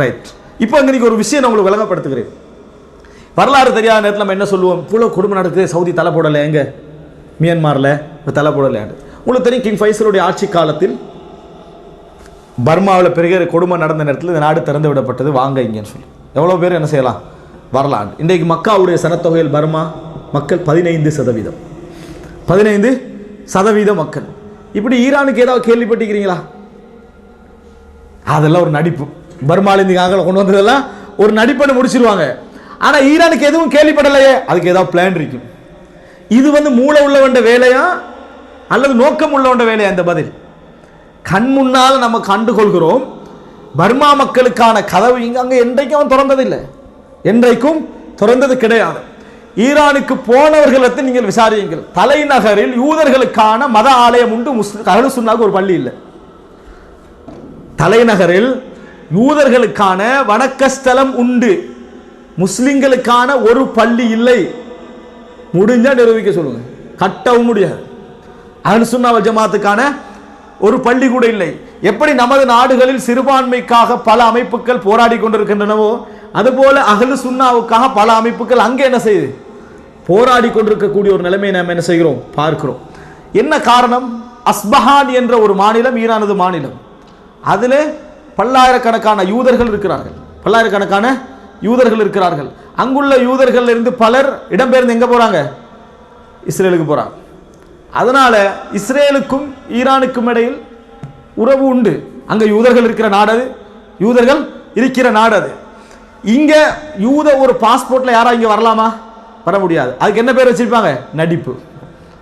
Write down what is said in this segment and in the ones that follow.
Right இப்போ அங்கே நீங்கள் ஒரு விஷயம் நான் உங்களுக்கு விளங்கப்படுத்துகிறேன். வரலாறு தெரியாத நேரத்தில் நம்ம என்ன சொல்லுவோம்? இவ்வளோ குடும்பம் நடக்குது சவுதி தலை போடலை எங்கே? மியான்மாரில் இப்போ தலை போடலையாண்டு உங்களுக்கு தெரியும் கிங் ஃபைசலுடைய ஆட்சி காலத்தில் பர்மாவில் பெரிய கொடுமை நடந்த நேரத்தில் இந்த நாடு திறந்து விடப்பட்டது வாங்க இங்கேன்னு சொல்லி. எவ்வளோ பேர் என்ன செய்யலாம்? வரலாறு. இன்றைக்கு மக்காவுடைய சனத்தொகையில் பர்மா மக்கள் பதினைந்து சதவீதம். பதினைந்து சதவீத மக்கள். இப்படி ஈரானுக்கு ஏதாவது கேள்விப்பட்டிருக்கிறீங்களா? அதெல்லாம் ஒரு நடிப்பு. பர்மாலேருந்து ஆங்கில கொண்டு வந்ததெல்லாம் ஒரு நடிப்புன்னு முடிச்சிருவாங்க. ஆனால் ஈரானுக்கு எதுவும் கேள்விப்படலையே. அதுக்கு ஏதாவது பிளான் இருக்கும். இது வந்து மூளை உள்ளவண்ட வேலையா? அல்லது நோக்கம் உள்ளவண்ட வேலையா இந்த பதில்? கண் முன்னால் நம்ம கண்டு கொள்கிறோம் பர்மா மக்களுக்கான கதவு இங்கே அங்கே என்றைக்கும் அவன் திறந்ததில்லை. என்றைக்கும் திறந்தது கிடையாது. ஈரானுக்கு போனவர்களை நீங்கள் விசாரியுங்கள். தலைநகரில் யூதர்களுக்கான மத ஆலயம் உண்டு. முஸ்லிம் அகலுசுன்னாக்கு ஒரு பள்ளி இல்லை. தலைநகரில் யூதர்களுக்கான வணக்கஸ்தலம் உண்டு. முஸ்லிம்களுக்கான ஒரு பள்ளி இல்லை. முடிஞ்சா நிரூபிக்க சொல்லுங்க. கட்டவும் முடியாது. அஹ்லு ஜமாத்துக்கான ஒரு பள்ளி கூட இல்லை. எப்படி நமது நாடுகளில் சிறுபான்மைக்காக பல அமைப்புகள் போராடி கொண்டிருக்கின்றனவோ அதுபோல அகலு சுண்ணாவுக்காக பல அமைப்புகள் அங்கே என்ன செய்யுது போராடி கொண்டிருக்கக்கூடிய ஒரு நிலைமையை நாம் என்ன செய்கிறோம்? பார்க்கிறோம். என்ன காரணம்? அஸ்பஹான் என்ற ஒரு மாநிலம் ஈரானது மாநிலம். அதில் பல்லாயிரக்கணக்கான யூதர்கள் இருக்கிறார்கள். பல்லாயிரக்கணக்கான யூதர்கள் இருக்கிறார்கள். அங்குள்ள யூதர்கள் இருந்து பலர் இடம்பெயர்ந்து எங்கே போகிறாங்க இஸ்ரேலுக்கு போகிறாங்க அதனால் இஸ்ரேலுக்கும் ஈரானுக்கும் இடையில் உறவு உண்டு. அங்கே யூதர்கள் இருக்கிற நாடு அது. யூதர்கள் இருக்கிற நாடு அது. இங்கே யூத ஒரு பாஸ்போர்ட்டில் யாராக இங்கே வரலாமா? வர முடியாது. அதுக்கு என்ன பேர் வச்சிருப்பாங்க? நடிப்பு.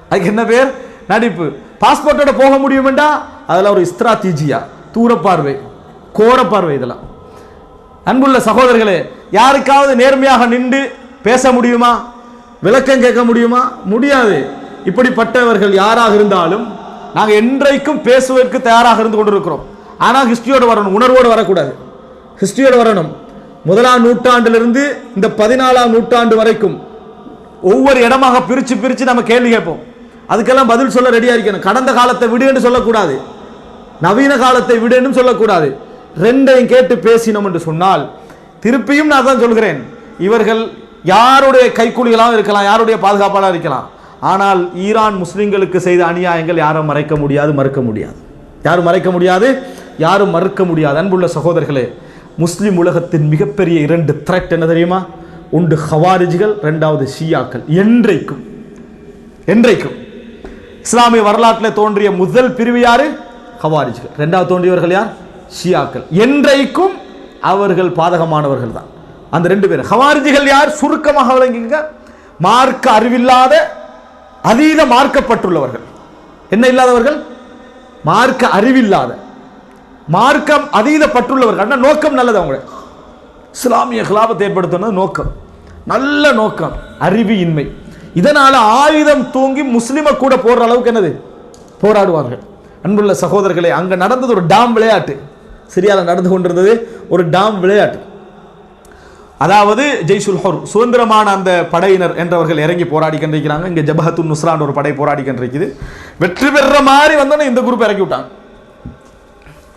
அதுக்கு என்ன பேர்? நடிப்பு. பாஸ்போர்ட்டோட போக முடியுமெண்டா? அதில் ஒரு ஸ்திராத்தீஜியா தூரப்பார்வை. கோரப்பார்வை இதெல்லாம். அன்புள்ள சகோதரர்களே யாருக்காவது நேர்மையாக நின்று பேச முடியுமா? விளக்கம் கேட்க முடியுமா? முடியாது. இப்படிப்பட்டவர்கள் யாராக இருந்தாலும் நாங்கள் என்றைக்கும் பேசுவதற்கு தயாராக இருந்து கொண்டிருக்கிறோம். ஆனால் ஹிஸ்டரியோடு வரணும் உணர்வோடு வரக்கூடாது. ஹிஸ்டரியோடு வரணும். முதலாம் நூற்றாண்டிலிருந்து இந்த பதினாலாம் நூற்றாண்டு வரைக்கும் ஒவ்வொரு இடமாக பிரித்து பிரித்து நம்ம கேள்வி கேட்போம். அதுக்கெல்லாம் பதில் சொல்ல ரெடியாக இருக்கணும். கடந்த காலத்தை விடு என்று சொல்லக்கூடாது. நவீன காலத்தை விடுன்னு சொல்லக்கூடாது. ரெண்டையும் கேட்டு பேசினோம் என்று சொன்னால் திருப்பியும் நான் தான் சொல்கிறேன். இவர்கள் யாருடைய கைக்கூலிகளாக இருக்கலாம் யாருடைய பாதுகாப்பாளாக இருக்கலாம். ஆனால் ஈரான் முஸ்லிம்களுக்கு செய்த அநியாயங்கள் யாரும் மறைக்க முடியாது மறுக்க முடியாது. யாரும் மறைக்க முடியாது யாரும் மறுக்க முடியாது. அன்புள்ள சகோதரர்களே முஸ்லீம் உலகத்தின் மிகப்பெரிய இரண்டு த்ரெட் என்ன தெரியுமா? ஒன்று ஹவாரிஜிகள் ரெண்டாவது ஷியாக்கள். என்றைக்கும் என்றைக்கும். இஸ்லாமிய வரலாற்றில் தோன்றிய முதல் பிரிவு யாரு? ஹவாரிஜிகள் ரெண்டாவது தோன்றியவர்கள் யார்? ஷியாக்கள். என்றைக்கும் அவர்கள் பாதகமானவர்கள் தான். அந்த ரெண்டு பேர். ஹவாரிஜிகள் யார்? சுருக்கமாக விளங்கிங்க. மார்க்க அறிவில்லாத அதீத மார்க்கப்பட்டுள்ளவர்கள். என்ன இல்லாதவர்கள்? மார்க்க அறிவில்லாத மார்க்கம் அதீதப்பட்டுள்ளவர்கள். ஆனா நோக்கம் நல்லது அவங்க இஸ்லாமிய கிலாபத்தை ஏற்படுத்தணும் நோக்கம். நல்ல நோக்கம். அறிவியின்மை இதனால ஆயுதம் தூங்கி முஸ்லீமை கூட போடுற அளவுக்கு என்னது? போராடுவார்கள். அன்புள்ள சகோதரர்களே அங்க நடந்தது ஒரு டாம் விளையாட்டு. சிரியாவில் நடந்து கொண்டிருந்தது ஒரு டாம் விளையாட்டு. அதாவது ஜெய்சுல் ஹொர் சுதந்திரமான அந்த படையினர் என்றவர்கள் இறங்கி போராடி கண்டிருக்கிறாங்க. இங்கே ஜபஹத்து நுஸ்ரான் ஒரு படை போராடி கண்டிருக்குது. வெற்றி பெற மாதிரி வந்தோன்னே இந்த குரூப் இறக்கி விட்டாங்க.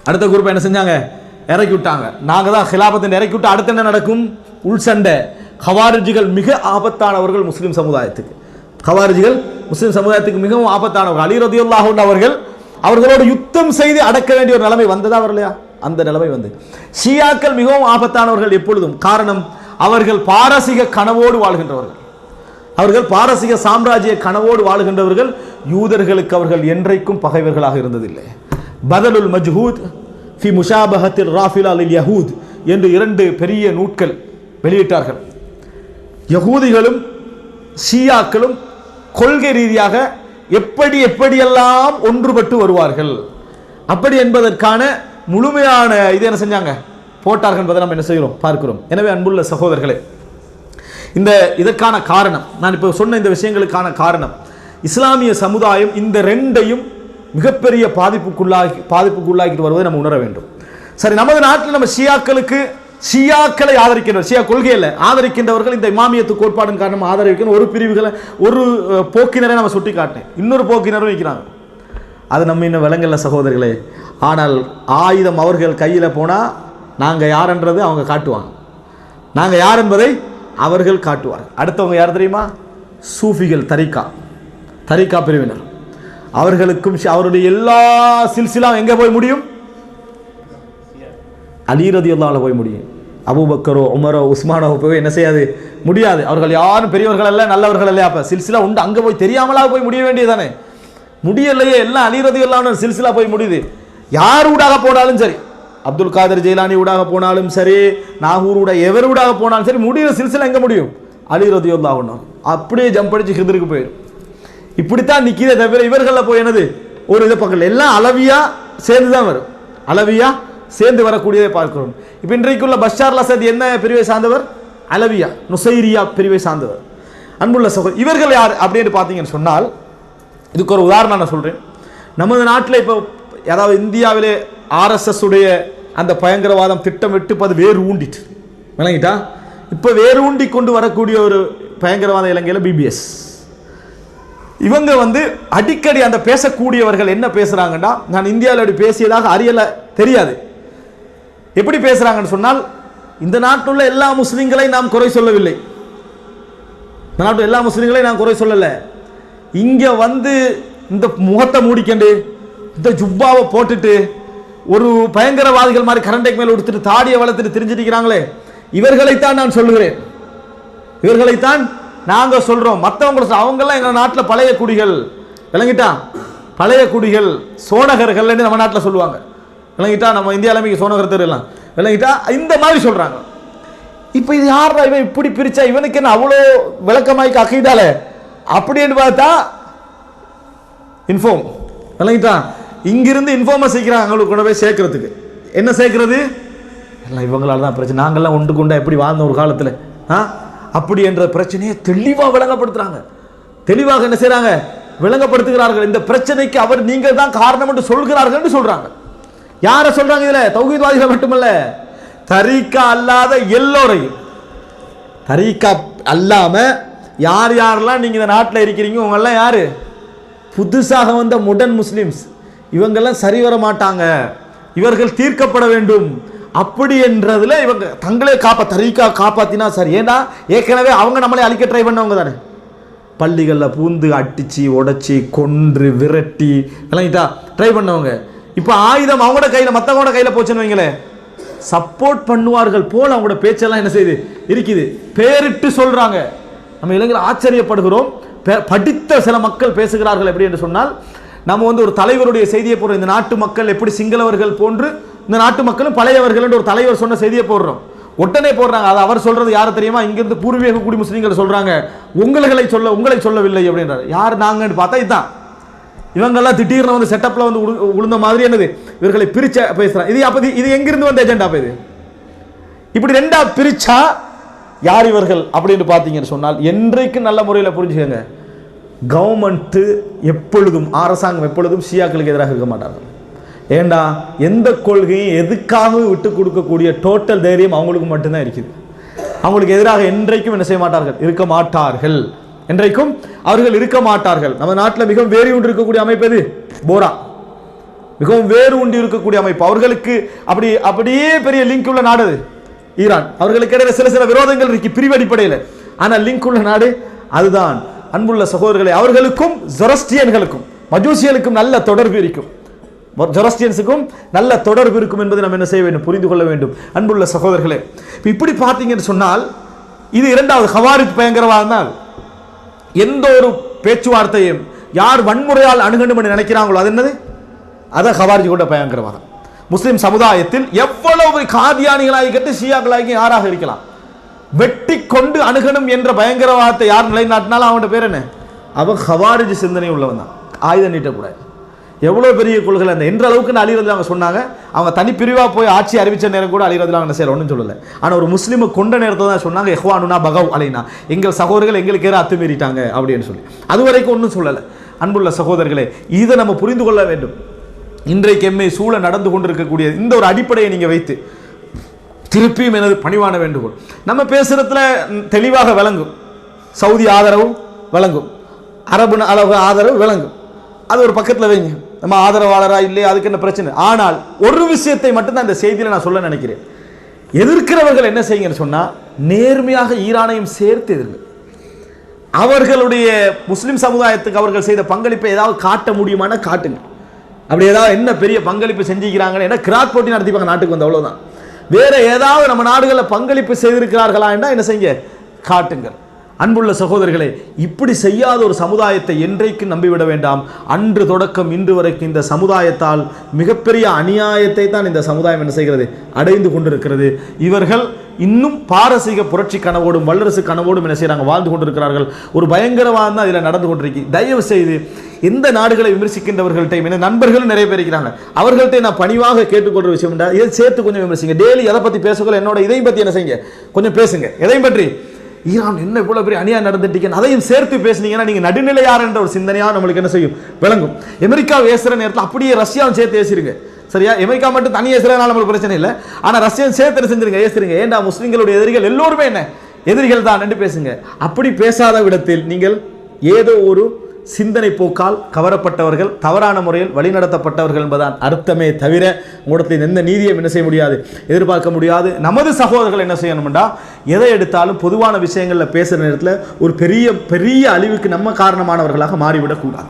அடுத்த குரூப் என்ன செஞ்சாங்க? இறக்கி விட்டாங்க. நாங்கள் தான் ஹிலாபத்தை இறக்கி விட்டு அடுத்து என்ன நடக்கும்? உள் சண்டை. ஹவாரிஜிகள் மிக ஆபத்தானவர்கள் முஸ்லீம் சமுதாயத்துக்கு. ஹவாரிஜிகள் முஸ்லீம் சமுதாயத்துக்கு மிகவும் ஆபத்தானவர்கள். அலி ரதியுல்லாஹு அவர்கள் அவர்களோடு யுத்தம் செய்து அடக்க வேண்டிய ஒரு நிலைமை வந்ததா வரலையா? அந்த நிலைமை வந்து. ஷியாக்கள் மிகவும் ஆபத்தானவர்கள் எப்பொழுதும். காரணம் அவர்கள் பாரசீக கனவோடு வாழ்கின்றவர்கள். அவர்கள் பாரசீக சாம்ராஜ்ய கனவோடு வாழுகின்றவர்கள். யூதர்களுக்கு அவர்கள் என்றைக்கும் பகைவர்களாக இருந்ததில்லை. பதலுல் மஜ்ஹூத் ஃபி முஷாபஹத்தில் ராஃபில் அலில் யஹூத் என்று இரண்டு பெரிய நூட்கள் வெளியிட்டார்கள். யகூதிகளும் ஷியாக்களும் கொள்கை ரீதியாக எப்படி எப்படியெல்லாம் ஒன்றுபட்டு வருவார்கள். அப்படி என்பதற்கான முழுமையான இது என்ன செஞ்சாங்க? போட்டார்கள் என்பதை நம்ம என்ன செய்கிறோம்? பார்க்கிறோம். எனவே அன்புள்ள சகோதரர்களே இந்த இதற்கான காரணம் நான் இப்போ சொன்ன இந்த விஷயங்களுக்கான காரணம் இஸ்லாமிய சமுதாயம் இந்த ரெண்டையும் மிகப்பெரிய பாதிப்புக்குள்ளாகி பாதிப்புக்குள்ளாக்கிட்டு வருவதை நம்ம உணர வேண்டும். சரி நமது நாட்டில் நம்ம ஷியாக்களுக்கு ஷியாக்களை ஆதரிக்கின்றவர் ஷியா கொள்கையில் ஆதரிக்கின்றவர்கள் இந்த இமாமியத்து கோட்பாடின் காரணமாக ஆதரிக்கிற ஒரு பிரிவுகளை ஒரு போக்கினரை நம்ம சுட்டி காட்டினேன் இன்னொரு போக்கினரும் வைக்கிறாங்க அது நம்ம இன்னும் விலங்கல்ல சகோதரிகளே. ஆனால் ஆயுதம் அவர்கள் கையில் போனால் நாங்கள் யாருன்றது அவங்க காட்டுவாங்க. நாங்கள் யார் என்பதை அவர்கள் காட்டுவார்கள். அடுத்தவங்க யார் தெரியுமா? சூஃபிகள் தரிகா தரிகா பிரிவினர். அவர்களுக்கும் ஷி- அவருடைய எல்லா சில்சிலாம் எங்கே போய் முடியும்? அலீரதி அல்லாவில் போய் முடியும். அபுபக்கரோ உமரோ உஸ்மானோ போய் என்ன செய்யாது? முடியாது. அவர்கள் யாரும் பெரியவர்கள் அல்ல நல்லவர்கள் இல்லையா அப்போ சில்சிலா உண்டு. அங்கே போய் தெரியாமலா போய் முடிய வேண்டியதானே முடியலையே எல்லாம் அலீரதி எல்லாம் சில்சிலா போய் முடியுது. யார் ஊடாக போனாலும் சரி அப்துல் காதர் ஜெயிலானி ஊடாக போனாலும் சரி நாகூர் ஊடாக எவர் ஊடாக போனாலும் சரி முடிகிற சில்சிலா எங்கே முடியும்? அலீரதி எல்லாம் ஒன்றும் அப்படியே ஜம்ப் அடிச்சு ஹிதருக்கு போயிடும் இப்படித்தான் நிற்கிறே தவிர இவர்களில் போய் என்னது? ஒரு இதை பக்கத்தில். எல்லாம் அளவியா சேர்ந்து தான் வரும். அளவியா சேர்ந்து வரக்கூடியதை பார்க்கிறோம். இப்போ இன்றைக்குள்ள பஷார் லசத் என்ன பிரிவை சார்ந்தவர்? அலவியா நுசைரியா பிரிவை சார்ந்தவர். அன்புள்ள சகோதரர் இவர்கள் யார் அப்படின்னு பார்த்தீங்கன்னு சொன்னால் இதுக்கு ஒரு உதாரணம் நான் சொல்கிறேன் நமது நாட்டில் இப்போ அதாவது இந்தியாவிலே ஆர்எஸ்எஸ் உடைய அந்த பயங்கரவாதம் திட்டமிட்டு இப்போ அது வேறு ஊண்டிட்டு. விளங்கிட்டா? இப்போ வேறு ஊண்டி கொண்டு வரக்கூடிய ஒரு பயங்கரவாத இலங்கையில் பிபிஎஸ் இவங்க வந்து அடிக்கடி அந்த பேசக்கூடியவர்கள் என்ன பேசுகிறாங்கன்னா நான் இந்தியாவில் அப்படி பேசியதாக அறியலை தெரியாது. எப்படி பேசுகிறாங்கன்னு சொன்னால் இந்த நாட்டில் உள்ள எல்லா முஸ்லீம்களையும் நாம் குறை சொல்லவில்லை. இந்த நாட்டில் எல்லா முஸ்லீம்களையும் நான் குறை சொல்லலை. இங்கே வந்து இந்த முகத்தை மூடிக்கண்டு இந்த ஜுப்பாவை போட்டுட்டு ஒரு பயங்கரவாதிகள் மாதிரி கரண்டைக்கு மேல் உடுத்துட்டு தாடியை வளர்த்துட்டு தெரிஞ்சிருக்கிறாங்களே. இவர்களைத்தான் நான் சொல்லுகிறேன். இவர்களைத்தான் நாங்கள் சொல்கிறோம் மற்றவங்களை அவங்கெல்லாம் எங்கள் நாட்டில் பழைய குடிகள். விளங்கிட்டா? பழைய குடிகள் சோனகர்கள்னு நம்ம நாட்டில் சொல்லுவாங்க. விளங்கிட்டா? நம்ம இந்தியாவில் மிக சோனகர் தெரியலாம் விளங்கிட்டா? இந்த மாதிரி சொல்கிறாங்க இப்போ இது யாரா இவன் இப்படி பிரித்தா இவனுக்கு என்ன அவ்வளோ விளக்கமாய்க்கு அகைதாலே அப்படின்னு பார்த்தா இன்ஃபார்ம் விளங்கிட்டா? இங்கிருந்து இன்ஃபார்மை சேர்க்கிறாங்க அவங்களுக்கு கொண்டு போய் சேர்க்கறதுக்கு. என்ன சேர்க்கறது? எல்லாம் இவங்களால தான் பிரச்சனை. நாங்கள்லாம் ஒன்று கொண்டா எப்படி வாழ்ந்தோம் ஒரு காலத்தில்? ஆ? அப்படி என்ற பிரச்சனையை தெளிவாக விளங்கப்படுத்துறாங்க. தெளிவாக என்ன செய்கிறாங்க விளங்கப்படுத்துகிறார்கள். இந்த பிரச்சனைக்கு அவர் நீங்கள் தான் காரணம் என்று சொல்கிறார்கள் சொல்கிறாங்க யாரை சொல்கிறாங்க இதில்? தௌஹீத்வாதிகளை மட்டுமல்ல. தரீக்கா அல்லாத எல்லோரையும். தரீக்கா அல்லாமல் யார் யாரெல்லாம் நீங்கள் இந்த நாட்டில் இருக்கிறீங்க உங்கள்லாம் யார்? புதுசாக வந்த முடன் முஸ்லிம்ஸ் இவங்கெல்லாம் சரி வர மாட்டாங்க. இவர்கள் தீர்க்கப்பட வேண்டும். அப்படி என்றதில் இவங்க தங்களே காப்பா தரிக்கா காப்பாத்தினா சரி. ஏன்னா ஏற்கனவே அவங்க நம்மளை அழிக்க ட்ரை பண்ணவங்க தானே. பள்ளிகளில் பூந்து அடித்து உடைச்சி கொன்று விரட்டி விளங்கிட்டா ட்ரை பண்ணவங்க. இப்போ ஆயுதம் அவங்களோட கையில் மற்றவங்களோட கையில் போச்சுன்னு வைங்களேன். சப்போர்ட் பண்ணுவார்கள் போல் அவங்களோட பேச்செல்லாம் என்ன செய்யுது இருக்குது. பேரிட்டு சொல்கிறாங்க நம்ம இளைஞர்கள் ஆச்சரியப்படுகிறோம். படித்த சில மக்கள் பேசுகிறார்கள் எப்படி என்று சொன்னால் நம்ம வந்து ஒரு தலைவருடைய செய்தியை போடுறோம். இந்த நாட்டு மக்கள் எப்படி சிங்களவர்கள் போன்று இந்த நாட்டு மக்களும் பழையவர்கள் என்று ஒரு தலைவர் சொன்ன செய்தியை போடுறோம். உடனே போடுறாங்க. அது அவர் சொல்றது யாரை தெரியுமா? இங்கிருந்து பூர்வீக குடி முஸ்லீம்கள் சொல்றாங்க. உங்களை சொல்ல உங்களை சொல்லவில்லை அப்படின்றார். யார் நாங்கன்னு பார்த்தா இதுதான் இவங்கெல்லாம் திடீர்னு வந்து செட்டப்பில் வந்து உழு- உளுந்த மாதிரி என்னது? இவர்களை பிரிச்ச பேசுறாங்க இது அப்போ இது- எங்கிருந்து வந்த ஏஜெண்டா இது? இப்படி ரெண்டா பிரிச்சா யார் இவர்கள் அப்படின்னு பார்த்தீங்கன்னு சொன்னால் என்றைக்கு நல்ல முறையில் புரிஞ்சுக்கங்க. கவர்மெண்ட்டு எப்பொழுதும் அரசாங்கம் எப்பொழுதும் ஷியாக்களுக்கு எதிராக இருக்க மாட்டார்கள். ஏண்டா எந்த கொள்கையும் எதுக்காகவும் விட்டு கொடுக்கக்கூடிய டோட்டல் தைரியம் அவங்களுக்கு மட்டும்தான் இருக்குது. அவங்களுக்கு எதிராக என்றைக்கும் என்ன செய்ய மாட்டார்கள்? இருக்க மாட்டார்கள். என்றைக்கும் அவர்கள் இருக்க மாட்டார்கள். நம்ம நாட்டில் மிகவும் வேறு ஒன்று இருக்கக்கூடிய அமைப்பு எது? போரா. மிகவும் வேறு உண்டு இருக்கக்கூடிய அமைப்பு. அவர்களுக்கு அப்படி அப்படியே பெரிய லிங்க் உள்ள நாடு அது. ஈரான். அவர்களுக்கு இடையில சில சில விரோதங்கள் இருக்கு பிரிவு அடிப்படையில். ஆனால் லிங்க் உள்ள நாடு அதுதான். அன்புள்ள சகோதரர்களை அவர்களுக்கும் ஜொரஸ்டியன்களுக்கும் மஜூசியனுக்கும் நல்ல தொடர்பு இருக்கும். ஜொரஸ்டியன்ஸுக்கும் நல்ல தொடர்பு இருக்கும் என்பதை நம்ம என்ன செய்ய வேண்டும்? புரிந்து கொள்ள வேண்டும். அன்புள்ள சகோதரர்களே இப்போ இப்படி பார்த்தீங்கன்னு சொன்னால் இது இரண்டாவது ஹவாரித் பயங்கரவாதம் தான் எந்த ஒரு பேச்சுவார்த்தையும் யார் வன்முறையால் அணுகணும் என்று நினைக்கிறாங்களோ அது என்னது? அதான் ஹவாரிஜி கொண்ட பயங்கரவாதம். முஸ்லிம் சமுதாயத்தில் எவ்வளவு காதியானிகளாகிக்கட்டு ஷியாக்களாகி யாராக இருக்கலாம்? வெட்டி கொண்டு அணுகணும் என்ற பயங்கரவாதத்தை யார் நிலைநாட்டினாலும் அவனோட பேர் என்ன? அவன் ஹவாரிஜி சிந்தனை உள்ளவன் தான். ஆயுதம் நீட்டக்கூடாது. எவ்வளோ பெரிய கொள்கை அந்த என்ற அளவுக்கு அழிகிறது அவங்க சொன்னாங்க? அவங்க தனிப்பிரிவாக போய் ஆட்சி அறிவித்த நேரம் கூட அழிகிறதுல அவங்க செய்யற ஒன்றும் சொல்லலை. ஆனால் ஒரு முஸ்லீமை கொண்ட நேரத்தை தான் சொன்னாங்க எஹ்வானுனா பகவ் அலைனா. எங்கள் சகோதரர்கள் எங்களுக்கு ஏற அத்துமீறிட்டாங்க அப்படின்னு சொல்லி. அது வரைக்கும் ஒன்றும் சொல்லலை. அன்புள்ள சகோதரர்களே இதை நம்ம புரிந்து கொள்ள வேண்டும். இன்றைக்கு எம்மை சூழ நடந்து கொண்டிருக்கக்கூடிய இந்த ஒரு அடிப்படையை நீங்கள் வைத்து திருப்பியும் எனது பணிவான வேண்டுகோள். நம்ம பேசுகிறதுல தெளிவாக விளங்கும். சவுதி ஆதரவும் விளங்கும். அரபு அளவு ஆதரவு விளங்கும். அது ஒரு பக்கத்தில் வைங்க. நம்ம ஆதரவாளரா இல்லையா அதுக்கு என்ன பிரச்சனை? ஆனால் ஒரு விஷயத்தை மட்டும்தான் அந்த இந்த செய்தியில் நான் சொல்ல நினைக்கிறேன். எதிர்க்கிறவர்கள் என்ன செய்யுங்கன்னு சொன்னால் நேர்மையாக ஈரானையும் சேர்த்து எதிர்ங்க. அவர்களுடைய முஸ்லீம் சமுதாயத்துக்கு அவர்கள் செய்த பங்களிப்பை ஏதாவது காட்ட முடியுமானா காட்டுங்க. அப்படி ஏதாவது என்ன பெரிய பங்களிப்பு செஞ்சுக்கிறாங்கன்னு ஏன்னா கிராக் போட்டி நடத்திப்பாங்க நாட்டுக்கு வந்து அவ்வளோதான் வேற ஏதாவது நம்ம நாடுகளில் பங்களிப்பு செய்திருக்கிறார்களா என்றா என்ன செய்யுங்க? காட்டுங்கள். அன்புள்ள சகோதரர்களே இப்படி செய்யாத ஒரு சமுதாயத்தை என்றைக்கு நம்பிவிட வேண்டாம். அன்று தொடக்கம் இன்று வரைக்கும் இந்த சமுதாயத்தால் மிகப்பெரிய அநியாயத்தை தான் இந்த சமுதாயம் என்ன செய்கிறது? அடைந்து கொண்டிருக்கிறது. இவர்கள் இன்னும் பாரசீக புரட்சி கனவோடும் வல்லரசு கனவோடும் என்ன செய்கிறாங்க வாழ்ந்து கொண்டிருக்கிறார்கள். ஒரு பயங்கரவாதம் தான் இதில் நடந்து கொண்டிருக்கு. தயவு செய்து இந்த நாடுகளை விமர்சிக்கின்றவர்கள்ட்ட என்ன நண்பர்களும் நிறைய பேர் இருக்கிறாங்க. அவர்கள்ட்ட நான் பணிவாக கேட்டுக்கொள்ற விஷயம் இதை சேர்த்து கொஞ்சம் விமர்சிங்க. டெய்லி எதை பத்தி பேசுகிற என்னோட இதையும் பத்தி என்ன செய்யுங்க? கொஞ்சம் பேசுங்க. எதையும் பற்றி? ஈரான் என்ன இவ்வளவு பெரிய அநியாயம் நடந்துட்டீங்க அதையும் சேர்த்து பேசுனீங்கன்னா நீங்க நடுநிலையார் என்ற ஒரு சிந்தனையா நம்மளுக்கு என்ன செய்யும்? விளங்கும். அமெரிக்கா பேசுற நேரத்தில் அப்படியே ரஷ்யாவும் சேர்த்து பேசிருங்க சரியா? அமெரிக்கா மட்டும் தனி ஏசுறதுனால நம்மளுக்கு பிரச்சனை இல்லை. ஆனா ரஷ்யாவும் சேர்த்து செஞ்சிருங்க? ஏசுறீங்க ஏண்டா முஸ்லிம்களுடைய எதிரிகள் எல்லோருமே என்ன? எதிரிகள் தான். என்று பேசுங்க. அப்படி பேசாத விடத்தில் நீங்கள் ஏதோ ஒரு சிந்தனை போக்கால் கவரப்பட்டவர்கள் தவறான முறையில் வழிநடத்தப்பட்டவர்கள் என்பதான் அர்த்தமே தவிர உங்களிடத்தில் எந்த நீதியும் என்ன செய்ய முடியாது எதிர்பார்க்க முடியாது. நமது சகோதரர்கள் என்ன செய்யணும்டா? எதை எடுத்தாலும் பொதுவான விஷயங்களில் பேசுகிற நேரத்தில் ஒரு பெரிய பெரிய அழிவுக்கு நம்ம காரணமானவர்களாக மாறிவிடக்கூடாது.